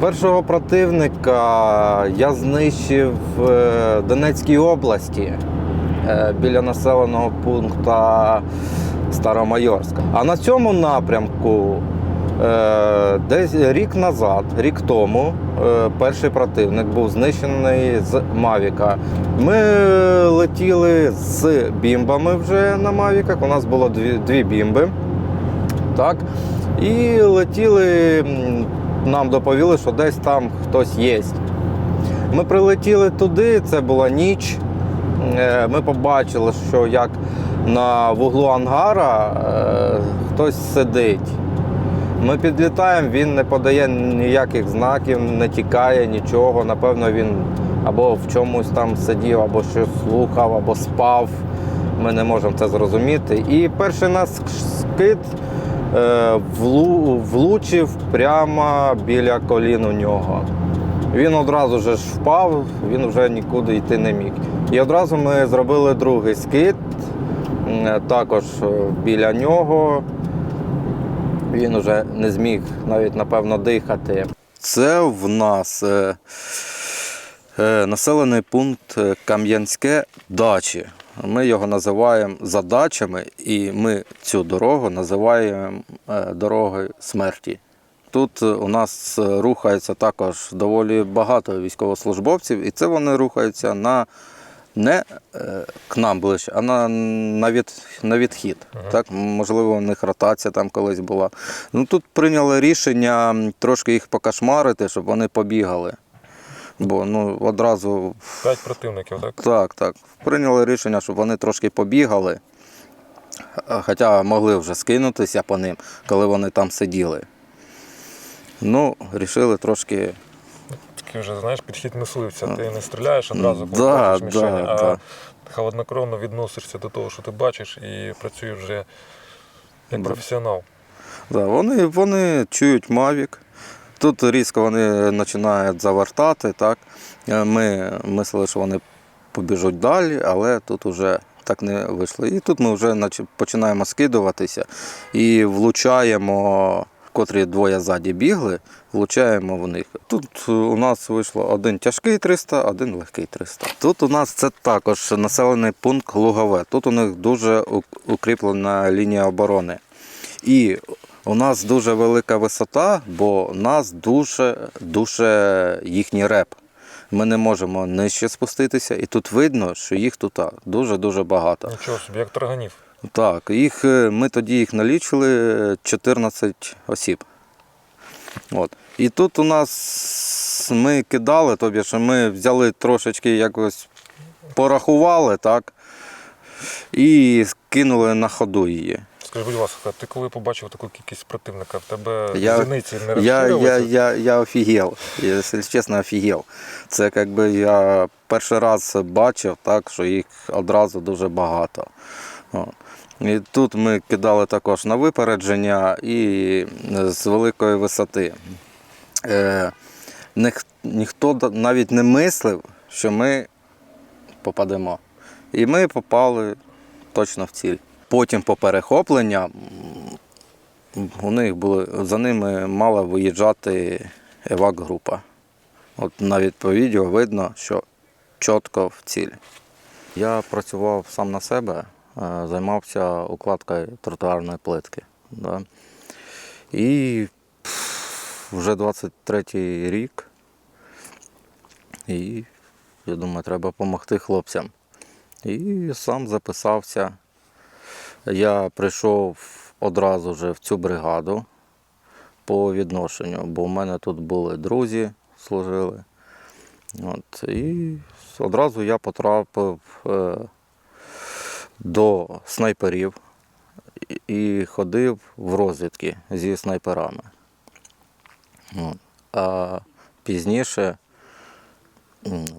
Першого противника я знищив в Донецькій області е, біля населеного пункту Старомайорська. А на цьому напрямку е, десь рік назад, рік тому, е, перший противник був знищений з Мавіка. Ми летіли з бімбами вже на Мавіках. У нас було дві, дві бімби. Так. І летіли, нам доповіли, що десь там хтось є. Ми прилетіли туди, це була ніч. Е, Ми побачили, що як на вуглу ангара е, хтось сидить. Ми підлітаємо, він не подає ніяких знаків, не тікає, нічого. Напевно, він або в чомусь там сидів, або щось слухав, або спав. Ми не можемо це зрозуміти. І перший наш скид влучив прямо біля колін у нього. Він одразу ж впав, він вже нікуди йти не міг. І одразу ми зробили другий скид, також е, біля нього. Він вже не зміг навіть, напевно, дихати. Це в нас е, е, населений пункт е, Кам'янське дачі. Ми його називаємо задачами, і ми цю дорогу називаємо е, дорогою смерті. Тут е, у нас е, рухається також доволі багато військовослужбовців, і це вони рухаються на не к нам ближче, а на, на, від, на відхід. Так, можливо, у них ротація там колись була. Ну тут прийняли рішення трошки їх покашмарити, щоб вони побігали. Бо ну, одразу П'ять противників, так? так, так. Прийняли рішення, щоб вони трошки побігали. Хоча могли вже скинутися по ним, коли вони там сиділи. Ну, рішили трошки. Такий вже, знаєш, підхід мисливця. Ти не стріляєш одразу, коли Да, бачиш мішені, да, а да. холоднокровно відносишся до того, що ти бачиш, і працюєш вже як професіонал. Да, вони, вони чують Мавік. Тут різко вони починають завертати. Так? Е, Ми мислили, що вони побіжуть далі, але тут вже так не вийшло. І тут ми вже починаємо скидуватися і влучаємо, котрі двоє ззаді бігли, влучаємо в них. Тут у нас вийшло один тяжкий 300, один легкий 300. Тут у нас це також населений пункт Лугове. Тут у них дуже укріплена лінія оборони. І у нас дуже велика висота, бо у нас дуже, дуже їхній реп. Ми не можемо нижче спуститися, і тут видно, що їх тут дуже-дуже багато. Нічого собі, як тарганів. Так, їх, е, ми тоді їх налічили 14 осіб. От. І тут у нас ми кидали, тобі що ми взяли трошечки якось порахували, так, і скинули на ходу її. Скажи, будь ласка, ти коли побачив таку кількість противника, в тебе Я- зіниці не Я, я, я, я офігел, якщо чесно, офігел. Це якби я перший раз бачив, так, що їх одразу дуже багато. І тут ми кидали також на випередження і з великої висоти. Е, ніх- ніхто навіть не мислив, що ми попадемо. І ми попали точно в ціль. Потім по перехопленням у них були, за ними мала виїжджати евак-група. От навіть по видно, що чітко в ціль. Я працював сам на себе, е, займався укладкою тротуарної плитки. Да. І вже 23-й рік. І я думаю, треба допомогти хлопцям. І сам записався. Я прийшов одразу же в цю бригаду по відношенню, бо в мене тут були друзі, служили. От, і одразу я потрапив е, до снайперів і- ходив в розвідки зі снайперами. От. А пізніше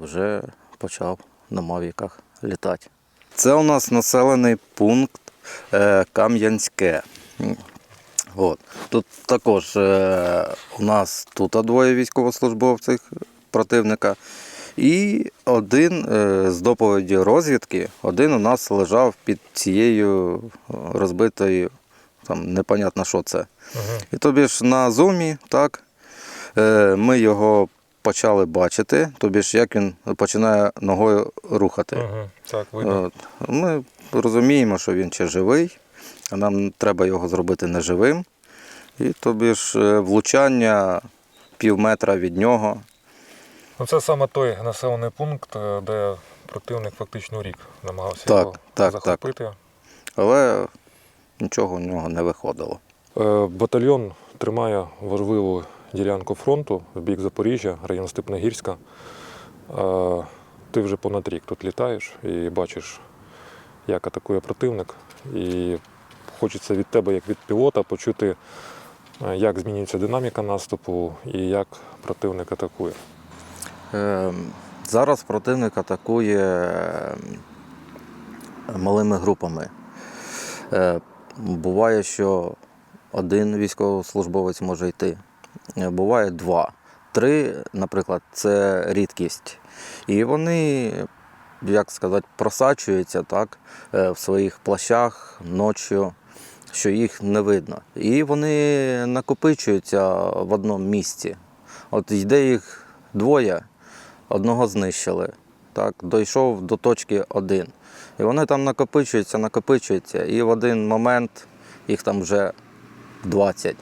вже почав на мавіках літати. Це у нас населений пункт Кам'янське. От. Тут також е, у нас тут двоє військовослужбовців противника. І один е, з доповіді розвідки, один у нас лежав під цією е, розбитою, там непонятно що це. Мгм. І тобі ж на зумі, так, е, ми його почали бачити, тобі ж як він починає ногою рухати. Угу. Так, видно. От. Ми розуміємо, що він ще живий, а нам треба його зробити неживим. І тобі ж е, влучання пів метра від нього. Ну, це саме той населений пункт, е, де противник фактично рік намагався Так, його так, захопити. Але нічого в нього не виходило. Е, Батальйон тримає важливу ділянку фронту в бік Запоріжжя, район Степногірська. Ти вже понад рік тут літаєш і бачиш, як атакує противник. І хочеться від тебе, як від пілота, почути, як змінюється динаміка наступу і як противник атакує. Е, Зараз противник атакує е, малими групами. Е, Буває, що один військовослужбовець може йти, буває два. Три, наприклад, це рідкість. І вони, як сказати, просачуються так, е, в своїх плащах ночі, що їх не видно. І вони накопичуються в одному місці. От йде їх двоє, одного знищили. Так, дійшов до точки один. І вони там накопичуються, накопичуються, і в один момент їх там вже 20.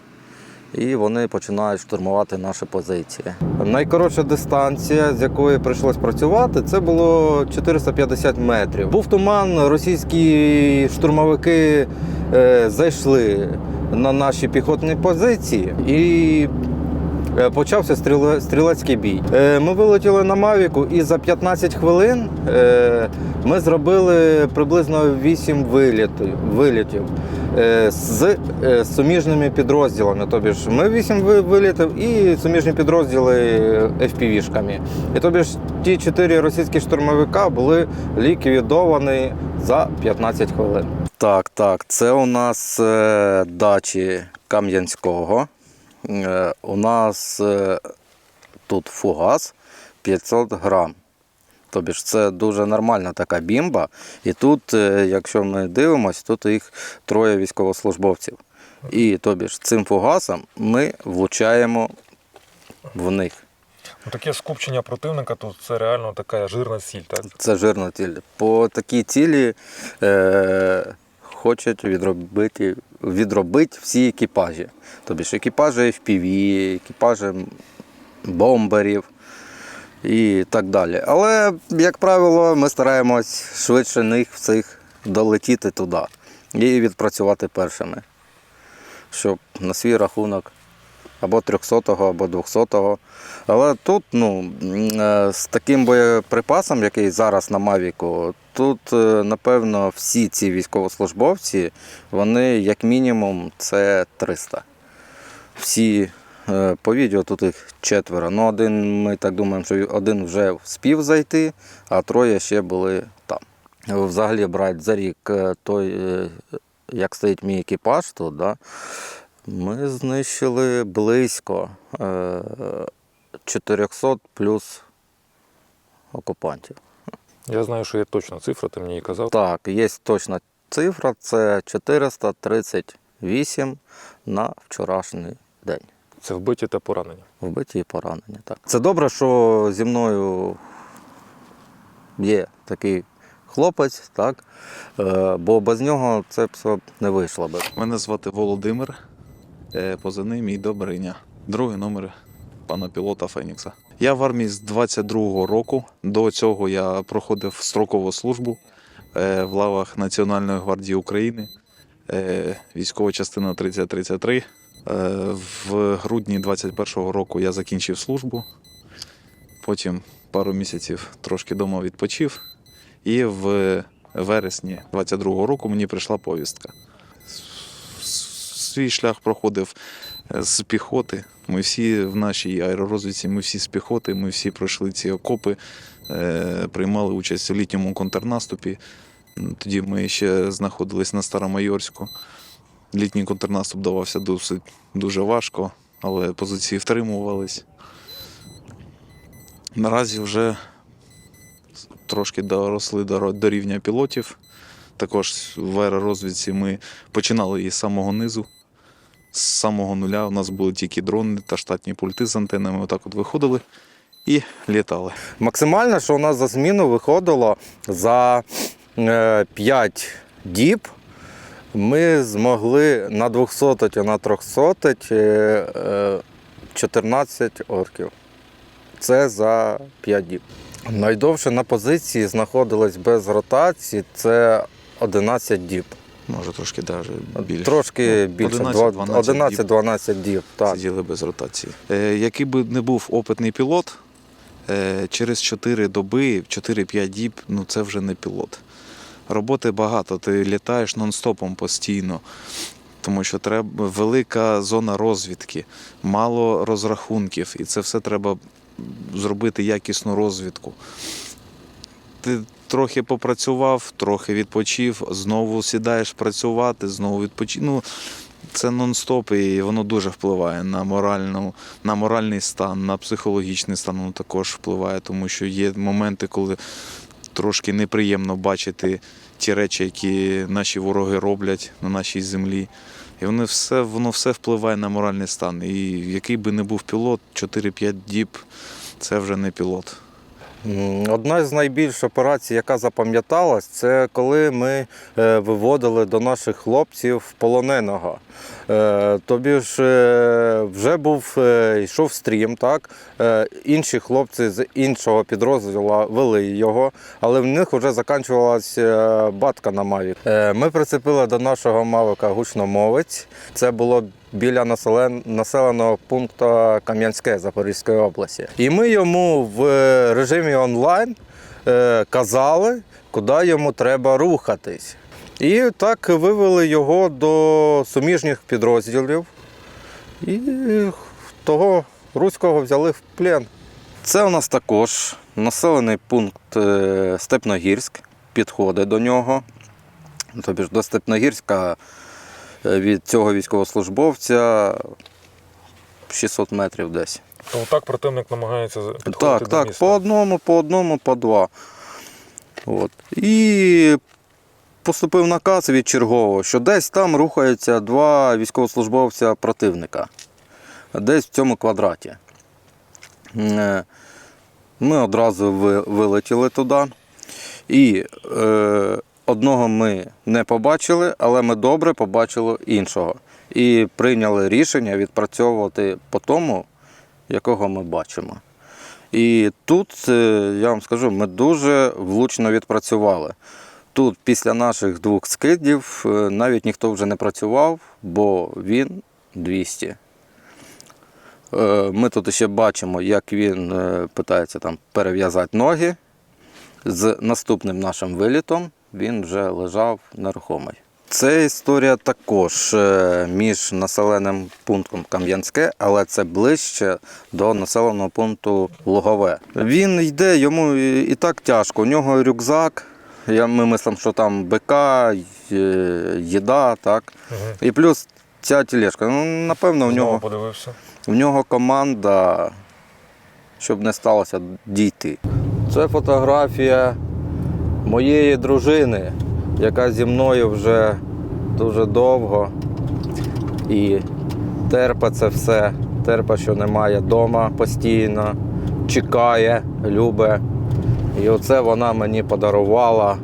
І вони починають штурмувати наші позиції. Найкоротша дистанція, з якої прийшлось працювати, це було 450 метрів. Був туман, російські штурмовики е, зайшли на наші піхотні позиції і Е, почався стріле- стрілецький бій. Е, Ми вилетіли на Мавіку, і за 15 хвилин ми зробили приблизно 8 вилітів, з е, суміжними підрозділами. Тобі ж ми 8 вилітів і суміжні підрозділи FPV-шками. І тобі ж ті 4 російські штурмовика були ліквідовані за 15 хвилин. Так, так, це у нас е, дачі Кам'янського. Е, у нас е, тут фугас 500 грам. Тобі ж це дуже нормальна така бімба. І тут, е, якщо ми дивимося, тут їх троє військовослужбовців. І тобі ж цим фугасом ми влучаємо в них. Ну, таке скупчення противника тут це реально така жирна сіль. Так? Це жирна ціль. По такій цілі е, хочуть відробити, відробити всі екіпажі. Тобі ж екіпажі FPV, екіпажі бомберів і так далі. Але, як правило, ми стараємось швидше них всіх долетіти туди і відпрацювати першими, щоб на свій рахунок або 300-го, або 200-го. Але тут, ну, е, з таким боєприпасом, який зараз на Мавіку, тут, е, напевно, всі ці військовослужбовці, вони як мінімум це 300. Всі по відео тут їх четверо. Ну, один, ми так думаємо, що один вже вспів зайти, а троє ще були там. Взагалі брати за рік е, той, е, як стоїть мій екіпаж тут, да, ми знищили близько е, 400 плюс окупантів. Я знаю, що є точна цифра, ти мені її казав. Так, є точна цифра, це 438 на вчорашній день. Це вбиті та поранення. Вбиті і поранені. Так. Це добре, що зі мною є такий хлопець, так? Е, бо без нього це б все не вийшло би. Мене звати Володимир, е, позивний мій Добриня. Другий номер пана пілота Фенікса. Я в армії з 22-го року. До цього я проходив строкову службу е, в лавах Національної гвардії України, військова частина 3033. Е, В грудні 21-го року я закінчив службу. Потім пару місяців трошки вдома відпочив. І в вересні 22-го року мені прийшла повістка свій шлях проходив е, з піхоти. Ми всі в нашій аеророзвідці, ми всі з піхоти, ми всі пройшли ці окопи, е, приймали участь у літньому контрнаступі. Тоді ми ще знаходились на Старомайорську. Літній контрнаступ давався досить дуже важко, але позиції втримувались. Наразі вже трошки доросли до рівня пілотів. Також в аеророзвідці ми починали її з самого низу. з самого нуля. У нас були тільки дрони та штатні пульти з антенами. Отак от виходили і літали. Максимально, що у нас за зміну виходило за 5 діб. Ми змогли на 200 і на 300 е, е, 14 орків. Це за 5 діб. Найдовше на позиції знаходилось без ротації це 11 діб. Може трошки навіть більше. Трошки Ну, більше 11-12 діб 11-12 діб. Так. сиділи без ротації. Е, який би не був опитний пілот, е, через 4 доби, 4-5 діб, ну це вже не пілот. Роботи багато, ти літаєш нон-стопом постійно, тому що треба велика зона розвідки, мало розрахунків, і це все треба зробити якісну розвідку. Ти трохи попрацював, трохи відпочив, знову сідаєш працювати, знову відпочив. Ну, це нон-стоп, і воно дуже впливає на, моральну, на моральний стан, на психологічний стан воно також впливає, тому що є моменти, коли трошки неприємно бачити ті речі, які наші вороги роблять на нашій землі. І воно все, воно все впливає на моральний стан. І який би не був пілот, 4-5 діб це вже не пілот. Одна з найбільших операцій, яка запам'яталась, це коли ми е, виводили до наших хлопців полоненого. Е, Тобі ж е, вже був йшов стрім, так? Інші хлопці з іншого підрозділу вели його, але в них вже закінчувалася батка на Мавік. Е, Ми прицепили до нашого Мавика гучномовець. Це було біля населеного пункту Кам'янське Запорізької області. І ми йому в е, режимі онлайн е, казали, куди йому треба рухатись. І так вивели його до суміжніх підрозділів. І того руського взяли в плен. Це у нас також населений пункт е, Степногірськ, підходить до нього. Тобі ж до Степногірська від цього військовослужбовця 600 метрів десь. То так противник намагається підходити Так, до так, міста. по одному, по одному, по два. От. І поступив наказ від чергового, що десь там рухаються два військовослужбовця противника. Десь в цьому квадраті. Е, Ми одразу вилетіли туди. І е, одного ми не побачили, але ми добре побачили іншого. І прийняли рішення відпрацьовувати по тому, якого ми бачимо. І тут, е, я вам скажу, ми дуже влучно відпрацювали. Тут після наших двох скидів е, навіть ніхто вже не працював, бо він 200. Е, Ми тут ще бачимо, як він питається там перев'язати ноги. З наступним нашим вилітом він вже лежав нерухомий. Це історія також е, між населеним пунктом Кам'янське, але це ближче до населеного пункту Лугове. Він йде, йому і так тяжко. У нього рюкзак. Я, ми мислимо, що там БК, е, їда, так. І плюс ця тележка. Ну, напевно, в нього, подивився. в нього команда, щоб не сталося дійти. Це фотографія моєї дружини, яка зі мною вже дуже довго і терпе це все. Терпе, що немає вдома постійно, чекає, любить. І оце вона мені подарувала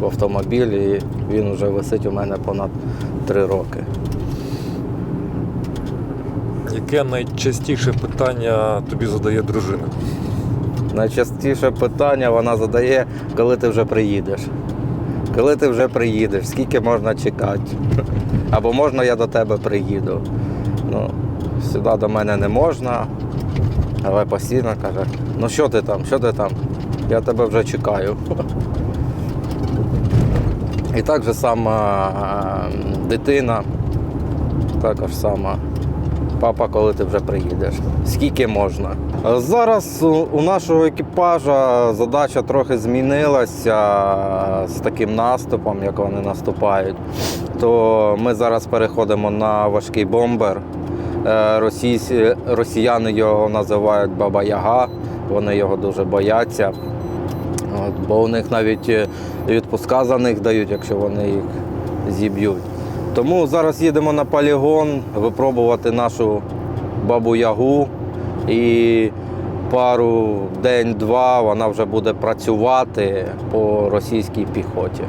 в автомобілі, і він вже висить у мене понад три роки. Яке найчастіше питання тобі задає дружина? Найчастіше питання вона задає, коли ти вже приїдеш. Коли ти вже приїдеш, скільки можна чекати? Або можна я до тебе приїду. Ну, сюди до мене не можна, але постійно каже, ну що ти там, що ти там? Я тебе вже чекаю. І так же сама дитина, також сама. Папа, коли ти вже приїдеш? Скільки можна? Зараз у- нашого екіпажа задача трохи змінилася з таким наступом, як вони наступають. То ми зараз переходимо на важкий бомбер. Е, Росіяни його називають Баба Яга, вони його дуже бояться. Бо у них навіть е, відпуска за них дають, якщо вони їх зіб'ють. Тому зараз їдемо на полігон випробувати нашу бабу Ягу. І пару день-два вона вже буде працювати по російській піхоті.